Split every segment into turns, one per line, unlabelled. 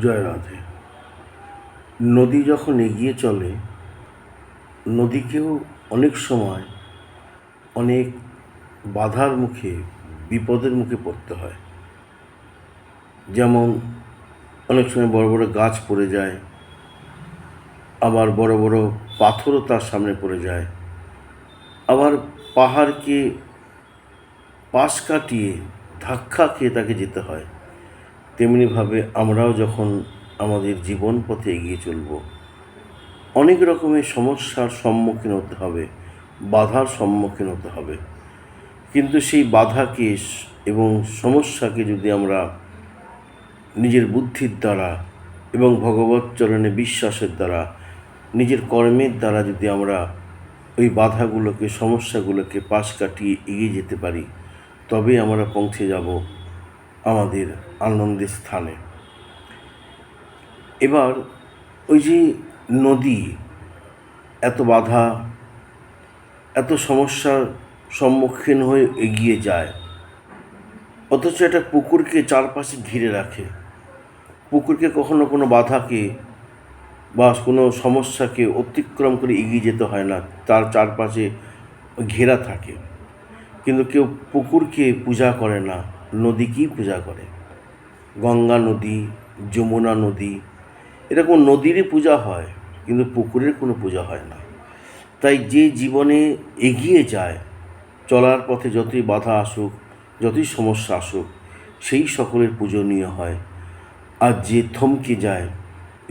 জয় রাধে। নদী যখন এগিয়ে চলে, নদীকেও অনেক সময় অনেক বাধার মুখে, বিপদের মুখে পড়তে হয়। যেমন অনেক সময় বড় বড় গাছ পড়ে যায়, আবার বড় বড় পাথরও তার সামনে পড়ে যায়। আবার পাহাড়কে পাশ কাটিয়ে ধাক্কা খেয়ে তাকে যেতে হয়। তেমনিভাবে আমরাও যখন আমাদের জীবন পথে এগিয়ে চলব, অনেক রকমের সমস্যার সম্মুখীন হতে হবে, বাধার সম্মুখীন হতে হবে। কিন্তু সেই বাধাকে এবং সমস্যাকে যদি আমরা নিজের বুদ্ধির দ্বারা এবং ভগবত চরণে বিশ্বাসের দ্বারা, নিজের কর্মের দ্বারা যদি আমরা ওই বাধাগুলোকে, সমস্যাগুলোকে পাশ কাটিয়ে এগিয়ে যেতে পারি তবে আমরা পৌঁছে যাব। আমাদের আনন্দের স্থানে। এবার ওই যে নদী, এত বাধা, এত সমস্যার সম্মুখীন হয়ে এগিয়ে যায়, অথচ একটা পুকুরকে চারপাশে ঘিরে রাখে। পুকুরকে কখনো কোনো বাধাকে বা কোনো সমস্যাকে অতিক্রম করে এগিয়ে যেতে হয় না, তার চারপাশে ঘেরা থাকে। কিন্তু কেউ পুকুরকে পূজা করে না নদীকেই পূজা করে। গঙ্গা নদী, যমুনা নদী, এরকম নদীরই পূজা হয়, কিন্তু পুকুরের কোনো পূজা হয় না। তাই যে জীবনে এগিয়ে যায়, চলার পথে যতই বাধা আসুক, যতই সমস্যা আসুক, সেই সকলের পূজনীয় হয়। আর যে থমকে যায়,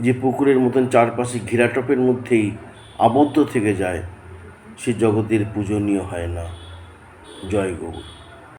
যে পুকুরের মতন চারপাশে ঘেরাটপের মধ্যেই আবদ্ধ থেকে যায়, সে জগতের পূজনীয় হয় না। জয় গৌর।